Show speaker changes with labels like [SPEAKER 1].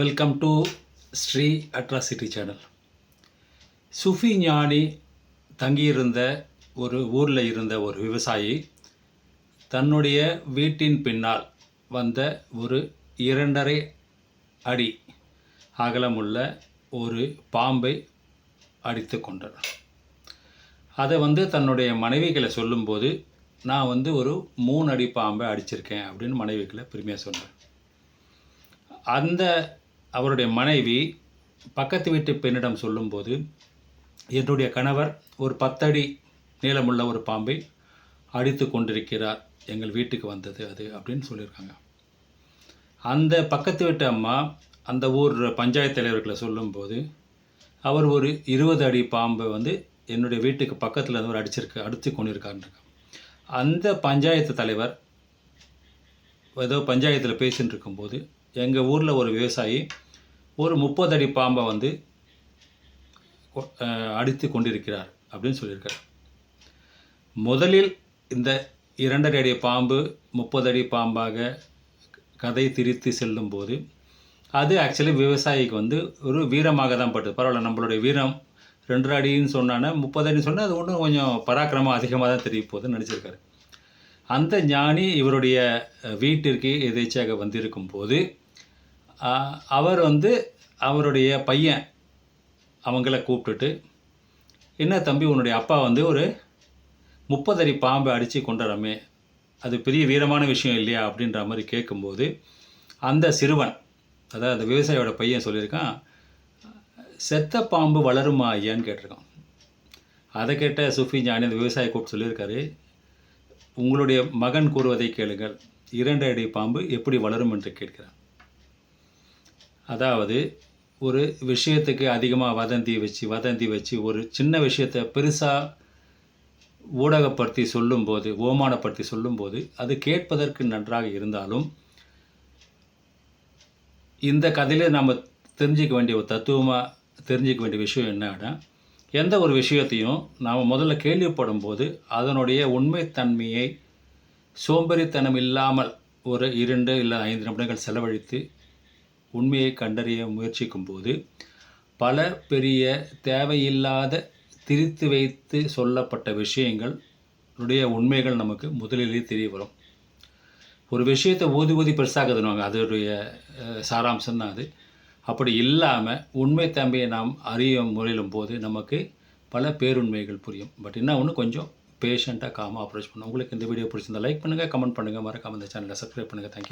[SPEAKER 1] Welcome to Sri atrocity channel Sufi ஞானி தங்கியிருந்த ஒரு ஊரில் இருந்த ஒரு விவசாயி தன்னுடைய வீட்டின் பின்னால் வந்த ஒரு இரண்டரை அடி அகலமுள்ள ஒரு பாம்பை அடித்து கொண்டார். அதை வந்து தன்னுடைய மனைவிகளை சொல்லும்போது நான் வந்து ஒரு மூணு அடி பாம்பை அடிச்சிருக்கேன் அப்படின்னு மனைவிகளை பெருமையாக சொன்னார். அந்த அவருடைய மனைவி பக்கத்து வீட்டு பெண்ணிடம் சொல்லும்போது என்னுடைய கணவர் ஒரு பத்தடி நீளமுள்ள ஒரு பாம்பை அடித்து கொண்டிருக்கிறார். எங்கள் வீட்டுக்கு வந்தது அது அப்படின்னு சொல்லியிருக்காங்க. அந்த பக்கத்து வீட்டு அம்மா அந்த ஊர் பஞ்சாயத்து தலைவர்களை சொல்லும்போது அவர் ஒரு இருபது அடி பாம்பை வந்து என்னுடைய வீட்டுக்கு பக்கத்தில் இருந்து ஒரு அடிச்சிருக்கு அடித்து கொண்டிருக்காருன்றாங்க அந்த பஞ்சாயத்து தலைவர் ஏதோ பஞ்சாயத்தில் பேசின்னு இருக்கும்போது எங்கள் ஊரில் ஒரு விவசாயி ஒரு முப்பது அடி பாம்பை வந்து கொ- அடித்து கொண்டிருக்கிறார் அப்படின்னு சொல்லியிருக்கார். முதலில் இந்த இரண்டரை அடி பாம்பு முப்பது அடி பாம்பாக கதை திரித்து செல்லும்போது அது ஆக்சுவலி விவசாயிக்கு வந்து ஒரு வீரமாக தான் பட்டது. பரவாயில்ல நம்மளுடைய வீரம் ரெண்டு அடின்னு சொன்னானே முப்பது அடின்னு சொன்னால் அது ஒன்றும் கொஞ்சம் பராக்கிரமம் அதிகமாக தான் தெரிய போகுதுன்னு நினச்சிருக்காரு. அந்த ஞானி இவருடைய வீட்டிற்கு எதேச்சியாக வந்திருக்கும் போது அவர் வந்து அவருடைய பையன் அவங்கள கூப்பிட்டுட்டு என்ன தம்பி உன்னுடைய அப்பா வந்து ஒரு முப்பதடி பாம்பை அடித்து கொண்டாரமே அது பெரிய வீரமான விஷயம் இல்லையா? அப்படின்ற மாதிரி கேட்கும்போது அந்த சிறுவன் அதாவது அந்த விவசாயியோட பையன் சொல்லியிருக்கான் செத்த பாம்பு வளருமா ஐயான்னு கேட்டிருக்கான். அதை கேட்ட சுஃபி ஞானி அந்த விவசாயி கூப்பிட்டு சொல்லியிருக்காரு உங்களுடைய மகன் கூறுவதை கேளுங்கள் இரண்டு அடி பாம்பு எப்படி வளரும் என்று கேட்கிறான். அதாவது ஒரு விஷயத்துக்கு அதிகமாக வதந்தி வச்சு வதந்தி வச்சு ஒரு சின்ன விஷயத்தை பெருசாக ஊடகப்படுத்தி சொல்லும்போது ஓமானப்படுத்தி சொல்லும்போது அது கேட்பதற்கு நன்றாக இருந்தாலும் இந்த கதையில் நம்ம தெரிஞ்சிக்க வேண்டிய ஒரு தத்துவமாக தெரிஞ்சிக்க வேண்டிய விஷயம் என்னன்னா எந்த ஒரு விஷயத்தையும் நாம் முதல்ல கேள்விப்படும் போது அதனுடைய உண்மைத்தன்மையை சோம்பேறித்தனம் இல்லாமல் ஒரு இரண்டு இல்லை ஐந்து நிமிடங்கள் செலவழித்து உண்மையை கண்டறிய முயற்சிக்கும் போது பல பெரிய தேவையில்லாத திரித்து வைத்து சொல்லப்பட்ட விஷயங்கள் உடைய உண்மைகள் நமக்கு முதலிலேயே தெரிய வரும். ஒரு விஷயத்தை ஊதி ஊதி பெருசாக்குதுனுவாங்க அதோடைய அஹ், சாராம்சம் தான் அது. அப்படி இல்லாமல் உண்மை தம்பியை நாம் அறிய முறையிலும் போது நமக்கு பல பேருண்மைகள் புரியும். பட் என்ன ஒன்று கொஞ்சம் பேஷண்ட்டாக காமாக அப்ரோச் பண்ணும் உங்களுக்கு இந்த வீடியோ பிடிச்சிருந்தா லைக் பண்ணுங்கள் கமெண்ட் பண்ணுங்கள் மறக்காமல் இந்த சேனலை சப்ஸ்கிரைப் பண்ணுங்கள் தேங்க்யூ